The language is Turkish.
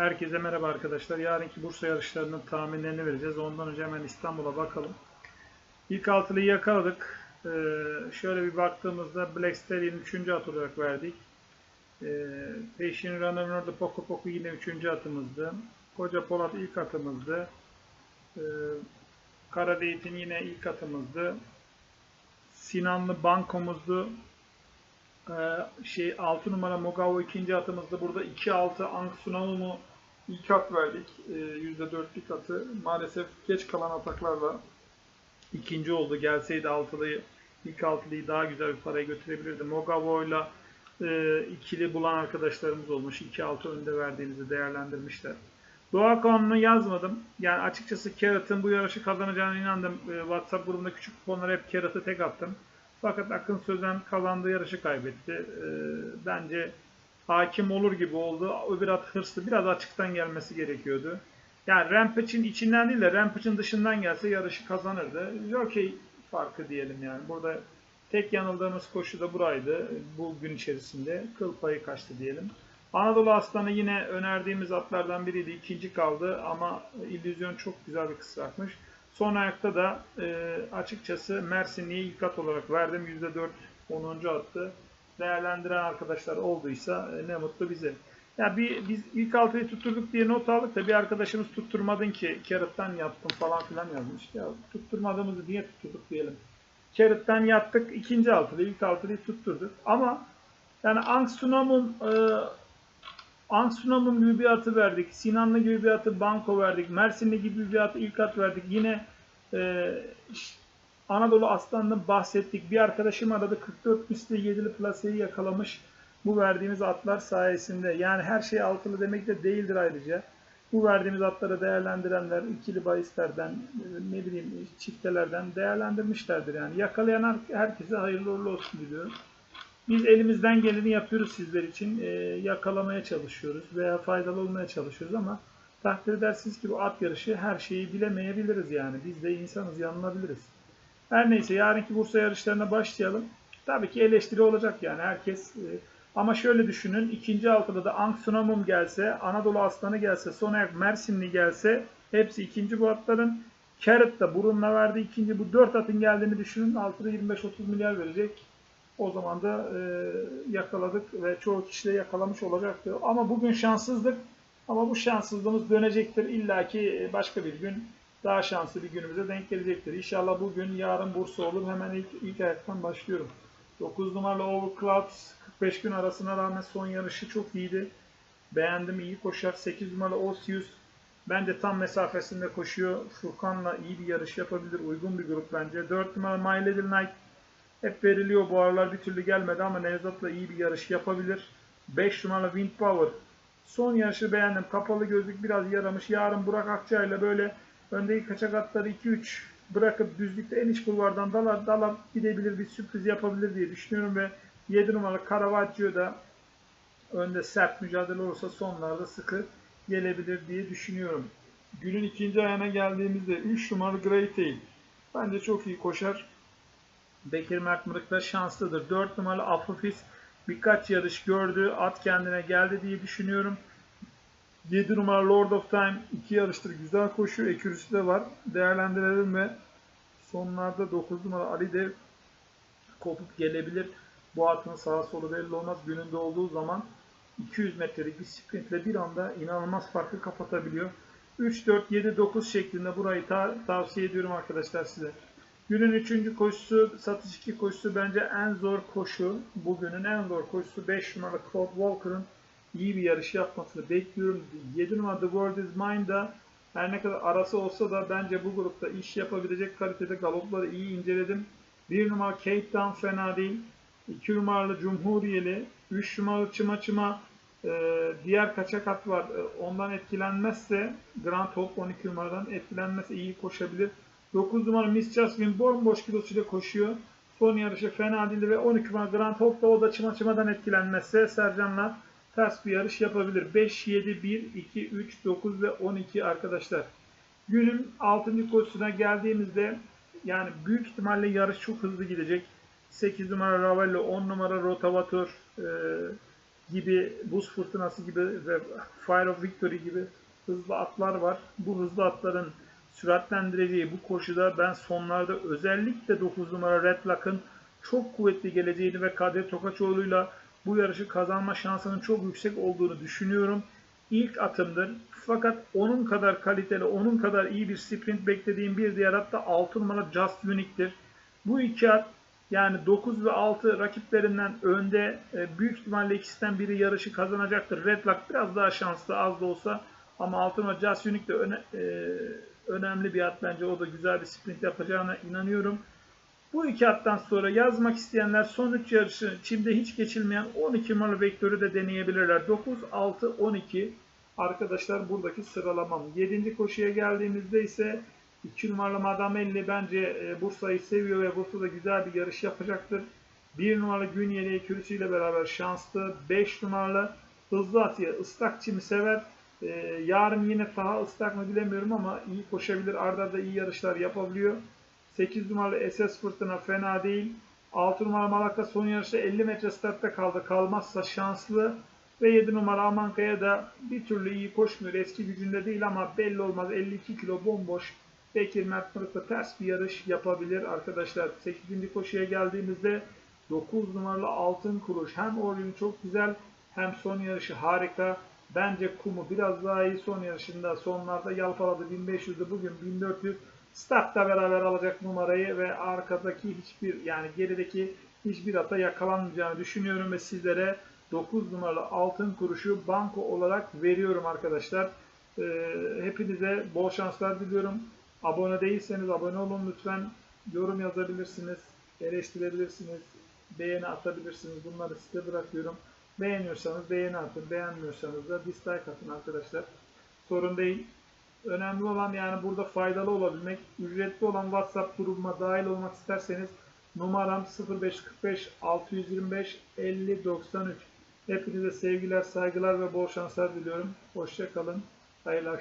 Herkese merhaba arkadaşlar. Yarınki Bursa yarışlarının tahminlerini vereceğiz. Ondan önce hemen İstanbul'a bakalım. İlk altılıyı yakaladık. Ee, şöyle bir baktığımızda Black Stallion 3. at olarak verdik. Ee, Passion Runner orada Poco Poco yine 3. atımızdı. Koca Polat ilk atımızdı. Ee, Kara Zeytin yine ilk atımızdı. Sinanlı Bankomuzdu. Ee, şey 6 numara Mogao ikinci atımızda burada 2-6 Angsunam'ı ilk at verdik. Ee, %4'lük atı maalesef geç kalan ataklarla ikinci oldu. Gelseydi altılıyı ilk altılıyı daha güzel bir paraya götürebilirdi. Mogavo'yla e, ikili bulan arkadaşlarımız olmuş. 2-6 önde verdiğimizi değerlendirmişler. Doğa kanunu yazmadım. Yani açıkçası Carrot'ın bu yarışı kazanacağına inandım. Ee, WhatsApp grubunda küçük kuponlara hep Carrot'ı tek attım. Fakat Akın Sözen kazandığı yarışı kaybetti. Ee, bence hakim olur gibi oldu. Öbür at hırslı. Biraz açıktan gelmesi gerekiyordu. Yani Rampage'in içinden değil de Rampage'in dışından gelse yarışı kazanırdı. Jockey farkı diyelim yani. Burada tek yanıldığımız koşu da buraydı. Bu gün içerisinde. Kıl payı kaçtı diyelim. Anadolu Aslanı yine önerdiğimiz atlardan biriydi. İkinci kaldı ama illüzyon çok güzel bir kısrakmış. Son ayakta da e, açıkçası Mersinli'ye ilk at olarak verdim. %4 10. attı. Değerlendiren arkadaşlar olduysa e, ne mutlu bize. Ya bir biz ilk altıyı tutturduk diye not aldık da bir arkadaşımız tutturmadın ki Carrot'tan yattım falan filan yazmış. Ya tutturmadığımızı niye tutturduk diyelim. Carrot'tan yattık ikinci altıda ilk altıyı tutturduk. Ama yani Angsunam'ın e, Angsunam'ın gibi bir atı verdik. Sinanlı gibi bir atı Banko verdik. Mersinli gibi bir atı ilk at verdik. Yine e, Anadolu Aslan'dan bahsettik. Bir arkadaşım aradı 44 misli 7'li plaseyi yakalamış. Bu verdiğimiz atlar sayesinde. Yani her şey altılı demek de değildir ayrıca. Bu verdiğimiz atları değerlendirenler ikili bahislerden, ne bileyim çiftelerden değerlendirmişlerdir. Yani yakalayan herkese hayırlı uğurlu olsun diliyorum. Biz elimizden geleni yapıyoruz sizler için. E, yakalamaya çalışıyoruz veya faydalı olmaya çalışıyoruz ama takdir edersiniz ki bu at yarışı her şeyi bilemeyebiliriz yani. Biz de insanız, yanılabiliriz. Her neyse yarınki Bursa yarışlarına başlayalım. Tabii ki eleştiri olacak yani herkes. E, ama şöyle düşünün. ikinci altıda da Angsunamum gelse, Anadolu Aslanı gelse, son ayak Mersinli gelse hepsi ikinci bu atların. Carrot da burunla verdi ikinci. Bu dört atın geldiğini düşünün. Altıda 25-30 milyar verecek. O zaman da e, yakaladık ve çoğu kişi de yakalamış olacaktı. Ama bugün şanssızdık. Ama bu şanssızlığımız dönecektir. İlla ki başka bir gün daha şanslı bir günümüze denk gelecektir. İnşallah bugün, yarın Bursa olur. Hemen ilk, ilk ayaktan başlıyorum. 9 numaralı Overcloud 45 gün arasına rağmen son yarışı çok iyiydi. Beğendim, iyi koşar. 8 numaralı Osius bence tam mesafesinde koşuyor. Furkan'la iyi bir yarış yapabilir. Uygun bir grup bence. 4 numaralı My Little Night hep veriliyor. Bu aralar bir türlü gelmedi ama Nevzat'la iyi bir yarış yapabilir. 5 numaralı Wind Power. Son yarışı beğendim. Kapalı gözlük biraz yaramış. Yarın Burak Akça ile böyle öndeki kaçak atları 2-3 bırakıp düzlükte en iç kulvardan dalar dalar gidebilir bir sürpriz yapabilir diye düşünüyorum ve 7 numaralı Caravaggio da önde sert mücadele olursa sonlarda sıkı gelebilir diye düşünüyorum. Günün ikinci ayağına geldiğimizde 3 numaralı Great Tail. Bence çok iyi koşar. Bekir Mert Mırık da şanslıdır. 4 numaralı Afofis birkaç yarış gördü. At kendine geldi diye düşünüyorum. 7 numara Lord of Time 2 yarıştır güzel koşuyor. Ekürüsü de var. Değerlendirelim ve sonlarda 9 numara Ali de kopup gelebilir. Bu atın sağa solu belli olmaz. Gününde olduğu zaman 200 metrelik bir sprintle bir anda inanılmaz farkı kapatabiliyor. 3, 4, 7, 9 şeklinde burayı ta tavsiye ediyorum arkadaşlar size. Günün üçüncü koşusu, satış 2 koşusu bence en zor koşu. Bugünün en zor koşusu 5 numaralı Claude Walker'ın iyi bir yarış yapmasını bekliyorum. 7 numaralı The World Is Mine da her ne kadar arası olsa da bence bu grupta iş yapabilecek kalitede galopları iyi inceledim. 1 numaralı Cape Town fena değil. 2 numaralı Cumhuriyeli, 3 numaralı Çıma Çıma, e, diğer kaçak at var. E, ondan etkilenmezse Grand Hope 12 numaradan etkilenmezse iyi koşabilir. 9 numara Miss Jasmine bomboş kilosuyla koşuyor. Son yarışı fena değildi ve 12 numara Grand Hope da o da çıma çımadan etkilenmezse Sercan'la ters bir yarış yapabilir. 5, 7, 1, 2, 3, 9 ve 12 arkadaşlar. Günün 6. koşusuna geldiğimizde yani büyük ihtimalle yarış çok hızlı gidecek. 8 numara Ravello, 10 numara Rotavator, gibi, buz fırtınası gibi ve Fire of Victory gibi hızlı atlar var. Bu hızlı atların süratlendireceği bu koşuda ben sonlarda özellikle 9 numara Red Lock'ın çok kuvvetli geleceğini ve Kadir Tokaçoğlu'yla bu yarışı kazanma şansının çok yüksek olduğunu düşünüyorum. İlk atımdır. Fakat onun kadar kaliteli, onun kadar iyi bir sprint beklediğim bir diğer at da 6 numara Just Unique'tir. Bu iki at yani 9 ve 6 rakiplerinden önde. E, büyük ihtimalle ikisinden biri yarışı kazanacaktır. Red Lock biraz daha şanslı az da olsa ama 6 numara Just Unique de öne, e, önemli bir at bence. O da güzel bir sprint yapacağına inanıyorum. Bu iki attan sonra yazmak isteyenler son 3 yarışı Çim'de hiç geçilmeyen 12 numaralı vektörü de deneyebilirler. 9, 6, 12 arkadaşlar buradaki sıralamam. 7. koşuya geldiğimizde ise 2 numaralı Madamelli bence e, Bursa'yı seviyor ve Bursa'da güzel bir yarış yapacaktır. 1 numaralı Günyeli ekürüsüyle beraber şanslı. 5 numaralı Hızlı Atiye ıslak çimi sever. E, yarın yine Taha ıslak mı bilemiyorum ama iyi koşabilir. Arda da iyi yarışlar yapabiliyor. 8 numaralı SS Fırtına fena değil. 6 numaralı Malaka son yarışta 50 metre startta kaldı. Kalmazsa şanslı. Ve 7 numara Amankaya da bir türlü iyi koşmuyor. Eski gücünde değil ama belli olmaz. 52 kilo bomboş. Bekir Mert ters bir yarış yapabilir arkadaşlar. 8. koşuya geldiğimizde 9 numaralı Altın Kuruş. Hem oyunu çok güzel hem son yarışı harika. Bence kumu biraz daha iyi son yarışında sonlarda yalpaladı 1500'de bugün 1400 startta beraber alacak numarayı ve arkadaki hiçbir yani gerideki hiçbir ata yakalanmayacağını düşünüyorum ve sizlere 9 numaralı altın kuruşu banko olarak veriyorum arkadaşlar. Ee, hepinize bol şanslar diliyorum. Abone değilseniz abone olun lütfen. Yorum yazabilirsiniz, eleştirebilirsiniz, beğeni atabilirsiniz. Bunları size bırakıyorum. Beğeniyorsanız beğeni atın, beğenmiyorsanız da dislike atın arkadaşlar. Sorun değil. Önemli olan yani burada faydalı olabilmek. Ücretli olan WhatsApp grubuma dahil olmak isterseniz numaram 0545 625 50 93. Hepinize sevgiler, saygılar ve bol şanslar diliyorum. Hoşça kalın. Hayırlı akşamlar.